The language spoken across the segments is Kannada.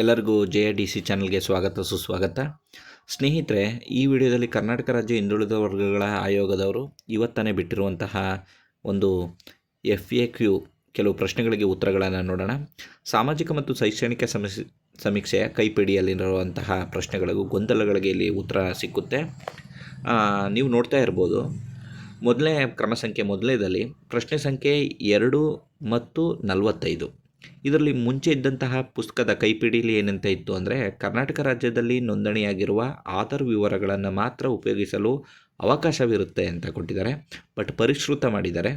ಎಲ್ಲರಿಗೂ ಜೆ ಡಿ ಸಿ ಚಾನಲ್ಗೆ ಸ್ವಾಗತ, ಸುಸ್ವಾಗತ. ಸ್ನೇಹಿತರೆ, ಈ ವಿಡಿಯೋದಲ್ಲಿ ಕರ್ನಾಟಕ ರಾಜ್ಯ ಹಿಂದುಳಿದ ವರ್ಗಗಳ ಆಯೋಗದವರು ಇವತ್ತನೇ ಬಿಟ್ಟಿರುವಂತಹ ಒಂದು ಎಫ್ ಎ ಕ್ಯೂ ಕೆಲವು ಪ್ರಶ್ನೆಗಳಿಗೆ ಉತ್ತರಗಳನ್ನು ನೋಡೋಣ. ಸಾಮಾಜಿಕ ಮತ್ತು ಶೈಕ್ಷಣಿಕ ಸಮೀಕ್ಷೆ ಸಮೀಕ್ಷೆಯ ಕೈಪಿಡಿಯಲ್ಲಿರುವಂತಹ ಪ್ರಶ್ನೆಗಳಿಗೂ ಗೊಂದಲಗಳಿಗೆ ಇಲ್ಲಿ ಉತ್ತರ ಸಿಕ್ಕುತ್ತೆ. ನೀವು ನೋಡ್ತಾ ಇರ್ಬೋದು ಮೊದಲನೇ ಕ್ರಮ ಸಂಖ್ಯೆ ಮೊದಲನೇದಲ್ಲಿ ಪ್ರಶ್ನೆ ಸಂಖ್ಯೆ ಎರಡು ಮತ್ತು ನಲವತ್ತೈದು. ಇದರಲ್ಲಿ ಮುಂಚೆ ಇದ್ದಂತಹ ಪುಸ್ತಕದ ಕೈಪಿಡಿಲಿ ಏನಂತ ಇತ್ತು ಅಂದರೆ ಕರ್ನಾಟಕ ರಾಜ್ಯದಲ್ಲಿ ನೋಂದಣಿಯಾಗಿರುವ ಆಧಾರ್ ವಿವರಗಳನ್ನು ಮಾತ್ರ ಉಪಯೋಗಿಸಲು ಅವಕಾಶವಿರುತ್ತೆ ಅಂತ ಕೊಟ್ಟಿದ್ದಾರೆ. ಬಟ್ ಪರಿಷ್ಕೃತ ಮಾಡಿದ್ದಾರೆ.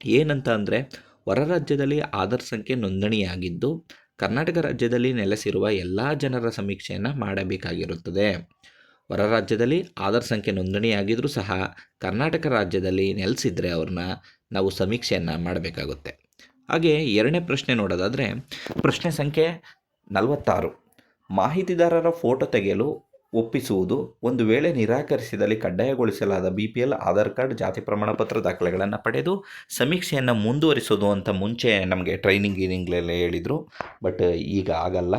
ಏನಂತ ಅಂದರೆ ಹೊರ ರಾಜ್ಯದಲ್ಲಿ ಆಧಾರ್ ಸಂಖ್ಯೆ ನೋಂದಣಿಯಾಗಿದ್ದು ಕರ್ನಾಟಕ ರಾಜ್ಯದಲ್ಲಿ ನೆಲೆಸಿರುವ ಎಲ್ಲ ಜನರ ಸಮೀಕ್ಷೆಯನ್ನು ಮಾಡಬೇಕಾಗಿರುತ್ತದೆ. ಹೊರ ರಾಜ್ಯದಲ್ಲಿ ಆಧಾರ್ ಸಂಖ್ಯೆ ನೋಂದಣಿಯಾಗಿದ್ದರೂ ಸಹ ಕರ್ನಾಟಕ ರಾಜ್ಯದಲ್ಲಿ ನೆಲೆಸಿದ್ರೆ ಅವ್ರನ್ನ ನಾವು ಸಮೀಕ್ಷೆಯನ್ನು ಮಾಡಬೇಕಾಗುತ್ತೆ. ಹಾಗೆ ಎರಡನೇ ಪ್ರಶ್ನೆ ನೋಡೋದಾದರೆ, ಪ್ರಶ್ನೆ ಸಂಖ್ಯೆ ನಲವತ್ತಾರು. ಮಾಹಿತಿದಾರರ ಫೋಟೋ ತೆಗೆಯಲು ಒಪ್ಪಿಸುವುದು ಒಂದು ವೇಳೆ ನಿರಾಕರಿಸಿದಲ್ಲಿ ಕಡ್ಡಾಯಗೊಳಿಸಲಾದ B P L Aadhaar card, ಜಾತಿ ಪ್ರಮಾಣ ಪತ್ರ ದಾಖಲೆಗಳನ್ನು ಪಡೆದು ಸಮೀಕ್ಷೆಯನ್ನು ಮುಂದುವರಿಸೋದು ಅಂತ ಮುಂಚೆ ನಮಗೆ ಟ್ರೈನಿಂಗ್ ಗೀನಿಂಗ್ಲೆಲ್ಲ ಹೇಳಿದರು. ಬಟ್ ಈಗ ಆಗಲ್ಲ.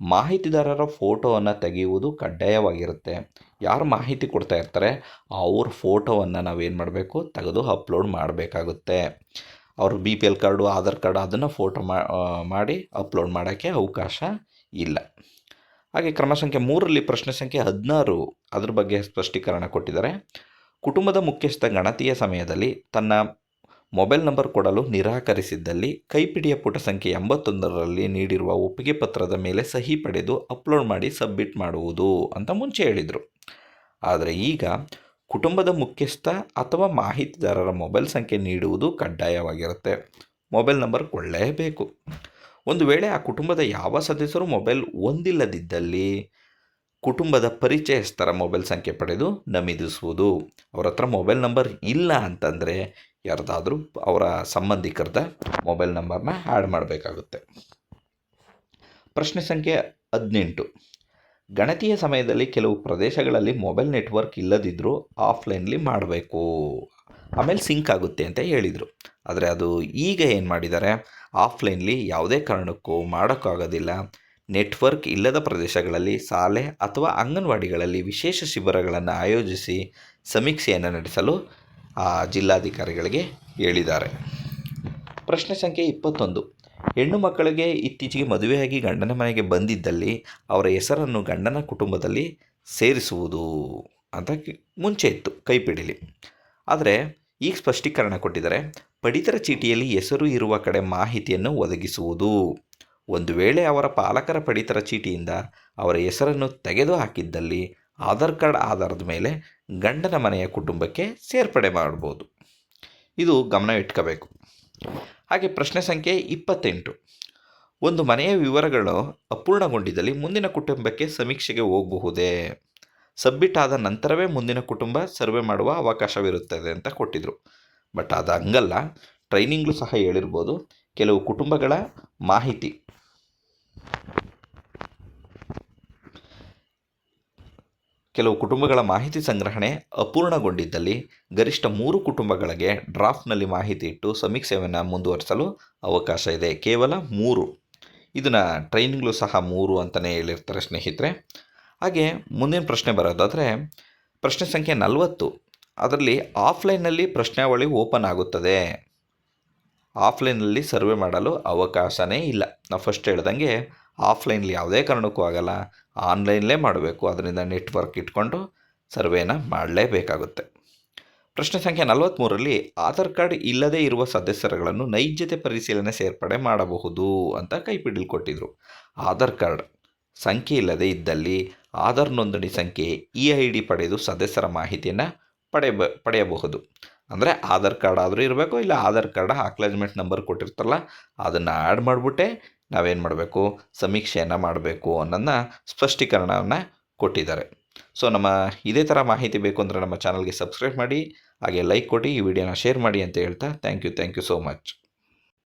ಮಾಹಿತಿದಾರರ ಫೋಟೋವನ್ನು ತೆಗೆಯುವುದು ಕಡ್ಡಾಯವಾಗಿರುತ್ತೆ. ಯಾರು ಮಾಹಿತಿ ಕೊಡ್ತಾ ಇರ್ತಾರೆ, ಅವ್ರ ಫೋಟೋವನ್ನು ನಾವೇನು ಮಾಡಬೇಕು? ತೆಗೆದು ಅಪ್ಲೋಡ್ ಮಾಡಬೇಕಾಗುತ್ತೆ. ಅವ್ರ B P L card, Aadhaar card ಅದನ್ನು ಫೋಟೋ ಮಾಡಿ ಅಪ್ಲೋಡ್ ಮಾಡೋಕ್ಕೆ ಅವಕಾಶ ಇಲ್ಲ. ಹಾಗೆ ಕ್ರಮ ಸಂಖ್ಯೆ ಮೂರರಲ್ಲಿ ಪ್ರಶ್ನೆ ಸಂಖ್ಯೆ ಹದಿನಾರು ಅದ್ರ ಬಗ್ಗೆ ಸ್ಪಷ್ಟೀಕರಣ ಕೊಟ್ಟಿದ್ದಾರೆ. ಕುಟುಂಬದ ಮುಖ್ಯಸ್ಥ ಗಣತಿಯ ಸಮಯದಲ್ಲಿ ತನ್ನ ಮೊಬೈಲ್ ನಂಬರ್ ಕೊಡಲು ನಿರಾಕರಿಸಿದ್ದಲ್ಲಿ ಕೈಪಿಡಿಯ ಪುಟ ಸಂಖ್ಯೆ ಎಂಬತ್ತೊಂದರಲ್ಲಿ ನೀಡಿರುವ ಒಪ್ಪಿಗೆ ಪತ್ರದ ಮೇಲೆ ಸಹಿ ಪಡೆದು ಅಪ್ಲೋಡ್ ಮಾಡಿ ಸಬ್ಮಿಟ್ ಮಾಡುವುದು ಅಂತ ಮುಂಚೆ ಹೇಳಿದರು. ಆದರೆ ಈಗ ಕುಟುಂಬದ ಮುಖ್ಯಸ್ಥ ಅಥವಾ ಮಾಹಿತಿದಾರರ ಮೊಬೈಲ್ ಸಂಖ್ಯೆ ನೀಡುವುದು ಕಡ್ಡಾಯವಾಗಿರುತ್ತೆ. ಮೊಬೈಲ್ ನಂಬರ್ ಕೊಡಲೇಬೇಕು. ಒಂದು ವೇಳೆ ಆ ಕುಟುಂಬದ ಯಾವ ಸದಸ್ಯರು ಮೊಬೈಲ್ ಹೊಂದಿಲ್ಲದಿದ್ದಲ್ಲಿ ಕುಟುಂಬದ ಪರಿಚಯಸ್ಥರ ಮೊಬೈಲ್ ಸಂಖ್ಯೆ ಪಡೆದು ನಮೂದಿಸುವುದು. ಅವರ ಹತ್ರ ಮೊಬೈಲ್ ನಂಬರ್ ಇಲ್ಲ ಅಂತಂದರೆ ಯಾರ್ದಾದರೂ ಅವರ ಸಂಬಂಧಿಕರದ ಮೊಬೈಲ್ ನಂಬರ್ನ ಆ್ಯಡ್ ಮಾಡಬೇಕಾಗುತ್ತೆ. ಪ್ರಶ್ನೆ ಸಂಖ್ಯೆ ಹದಿನೆಂಟು. ಗಣತಿಯ ಸಮಯದಲ್ಲಿ ಕೆಲವು ಪ್ರದೇಶಗಳಲ್ಲಿ ಮೊಬೈಲ್ ನೆಟ್ವರ್ಕ್ ಇಲ್ಲದಿದ್ದರೂ ಆಫ್ಲೈನ್ಲಿ ಮಾಡಬೇಕು. ಆಮೇಲೆ ಸಿಂಕ್ ಆಗುತ್ತೆ ಅಂತ ಹೇಳಿದರು. ಆದರೆ ಅದು ಈಗ ಏನು ಮಾಡಿದ್ದಾರೆ ಆಫ್ಲೈನ್ಲಿ ಯಾವುದೇ ಕಾರಣಕ್ಕೂ ಮಾಡೋಕ್ಕಾಗೋದಿಲ್ಲ. ನೆಟ್ವರ್ಕ್ ಇಲ್ಲದ ಪ್ರದೇಶಗಳಲ್ಲಿ ಶಾಲೆ ಅಥವಾ ಅಂಗನವಾಡಿಗಳಲ್ಲಿ ವಿಶೇಷ ಶಿಬಿರಗಳನ್ನು ಆಯೋಜಿಸಿ ಸಮೀಕ್ಷೆಯನ್ನು ನಡೆಸಲು ಆ ಜಿಲ್ಲಾಧಿಕಾರಿಗಳಿಗೆ ಹೇಳಿದ್ದಾರೆ. ಪ್ರಶ್ನೆ ಸಂಖ್ಯೆ ಇಪ್ಪತ್ತೊಂದು. ಹೆಣ್ಣು ಮಕ್ಕಳಿಗೆ ಇತ್ತೀಚೆಗೆ ಮದುವೆಯಾಗಿ ಗಂಡನ ಮನೆಗೆ ಬಂದಿದ್ದಲ್ಲಿ ಅವರ ಹೆಸರನ್ನು ಗಂಡನ ಕುಟುಂಬದಲ್ಲಿ ಸೇರಿಸುವುದು ಅಂತ ಮುಂಚೆ ಇತ್ತು ಕೈಪಿಡಿಲಿ. ಆದರೆ ಈಗ ಸ್ಪಷ್ಟೀಕರಣ ಕೊಟ್ಟಿದ್ದಾರೆ, ಪಡಿತರ ಚೀಟಿಯಲ್ಲಿ ಹೆಸರು ಇರುವ ಕಡೆ ಮಾಹಿತಿಯನ್ನು ಒದಗಿಸುವುದು. ಒಂದು ವೇಳೆ ಅವರ ಪಾಲಕರ ಪಡಿತರ ಚೀಟಿಯಿಂದ ಅವರ ಹೆಸರನ್ನು ತೆಗೆದು ಹಾಕಿದ್ದಲ್ಲಿ ಆಧಾರ್ ಕಾರ್ಡ್ ಆಧಾರದ ಮೇಲೆ ಗಂಡನ ಮನೆಯ ಕುಟುಂಬಕ್ಕೆ ಸೇರ್ಪಡೆ ಮಾಡ್ಬೋದು. ಇದು ಗಮನ ಇಟ್ಕೋಬೇಕು. ಹಾಗೆ ಪ್ರಶ್ನೆ ಸಂಖ್ಯೆ ಇಪ್ಪತ್ತೆಂಟು. ಒಂದು ಮನೆಯ ವಿವರಗಳು ಅಪೂರ್ಣಗೊಂಡಿದ್ದಲ್ಲಿ ಮುಂದಿನ ಕುಟುಂಬಕ್ಕೆ ಸಮೀಕ್ಷೆಗೆ ಹೋಗಬಹುದೇ? ಸಬ್ಮಿಟ್ ಆದ ನಂತರವೇ ಮುಂದಿನ ಕುಟುಂಬ ಸರ್ವೆ ಮಾಡುವ ಅವಕಾಶವಿರುತ್ತದೆ ಅಂತ ಕೊಟ್ಟಿದ್ರು. ಬಟ್ ಅದು ಹಂಗಲ್ಲ. ಟ್ರೈನಿಂಗ್ಲು ಸಹ ಹೇಳಿರ್ಬೋದು. ಕೆಲವು ಕುಟುಂಬಗಳ ಮಾಹಿತಿ. ಕೆಲವು ಕುಟುಂಬಗಳ ಮಾಹಿತಿ ಸಂಗ್ರಹಣೆ ಅಪೂರ್ಣಗೊಂಡಿದ್ದಲ್ಲಿ ಗರಿಷ್ಠ ಮೂರು ಕುಟುಂಬಗಳಿಗೆ ಡ್ರಾಫ್ಟ್ನಲ್ಲಿ ಮಾಹಿತಿ ಇಟ್ಟು ಸಮೀಕ್ಷೆಯನ್ನು ಮುಂದುವರಿಸಲು ಅವಕಾಶ ಇದೆ. ಕೇವಲ ಮೂರು. ಇದನ್ನು ಟ್ರೈನಿಂಗ್ಲು ಸಹ ಮೂರು ಅಂತಲೇ ಹೇಳಿರ್ತಾರೆ ಸ್ನೇಹಿತರೆ. ಹಾಗೆ ಮುಂದಿನ ಪ್ರಶ್ನೆ ಬರೋದಾದರೆ, ಪ್ರಶ್ನೆ ಸಂಖ್ಯೆ ನಲವತ್ತು. ಅದರಲ್ಲಿ ಆಫ್ಲೈನಲ್ಲಿ ಪ್ರಶ್ನಾವಳಿ ಓಪನ್ ಆಗುತ್ತದೆ. ಆಫ್ಲೈನಲ್ಲಿ ಸರ್ವೆ ಮಾಡಲು ಅವಕಾಶವೇ ಇಲ್ಲ. ನಾವು ಫಸ್ಟ್ ಹೇಳ್ದಂಗೆ ಆಫ್ಲೈನ್ಲಿ ಯಾವುದೇ ಕಾರಣಕ್ಕೂ ಆಗಲ್ಲ. ಆನ್ಲೈನ್ಲೇ ಮಾಡಬೇಕು. ಅದರಿಂದ ನೆಟ್ವರ್ಕ್ ಇಟ್ಕೊಂಡು ಸರ್ವೇನ ಮಾಡಲೇಬೇಕಾಗುತ್ತೆ. ಪ್ರಶ್ನೆ ಸಂಖ್ಯೆ ನಲವತ್ತ್ಮೂರರಲ್ಲಿ ಆಧಾರ್ ಕಾರ್ಡ್ ಇಲ್ಲದೇ ಇರುವ ಸದಸ್ಯರುಗಳನ್ನು ನೈಜತೆ ಪರಿಶೀಲನೆ ಸೇರ್ಪಡೆ ಮಾಡಬಹುದು ಅಂತ ಕೈಪಿಡಿಲ್ ಕೊಟ್ಟಿದ್ರು. ಆಧಾರ್ ಕಾರ್ಡ್ ಸಂಖ್ಯೆ ಇಲ್ಲದೇ ಇದ್ದಲ್ಲಿ ಆಧಾರ್ ನೋಂದಣಿ ಸಂಖ್ಯೆ ಇ ಐ ಡಿ ಪಡೆದು ಸದಸ್ಯರ ಮಾಹಿತಿಯನ್ನು ಪಡೆಯಬ ಪಡೆಯಬಹುದು. ಅಂದರೆ ಆಧಾರ್ ಕಾರ್ಡ್ ಆದರೂ ಇರಬೇಕು, ಇಲ್ಲ ಆಧಾರ್ ಕಾರ್ಡ್ ಅಕ್ಲಾಜ್ಮೆಂಟ್ ನಂಬರ್ ಕೊಟ್ಟಿರ್ತಲ್ಲ ಅದನ್ನು ಆ್ಯಡ್ ಮಾಡಿಬಿಟ್ಟೆ ನಾವೇನು ಮಾಡಬೇಕು? ಸಮೀಕ್ಷೆಯನ್ನು ಮಾಡಬೇಕು ಅನ್ನೋದನ್ನ ಸ್ಪಷ್ಟೀಕರಣವನ್ನು ಕೊಟ್ಟಿದ್ದಾರೆ. ಸೊ ನಮ್ಮ ಇದೇ ಥರ ಮಾಹಿತಿ ಬೇಕು ಅಂದರೆ ನಮ್ಮ ಚಾನಲ್ಗೆ ಸಬ್ಸ್ಕ್ರೈಬ್ ಮಾಡಿ, ಹಾಗೆ ಲೈಕ್ ಕೊಟ್ಟು ಈ ವಿಡಿಯೋನ ಶೇರ್ ಮಾಡಿ ಅಂತ ಹೇಳ್ತಾ thank you thank you so much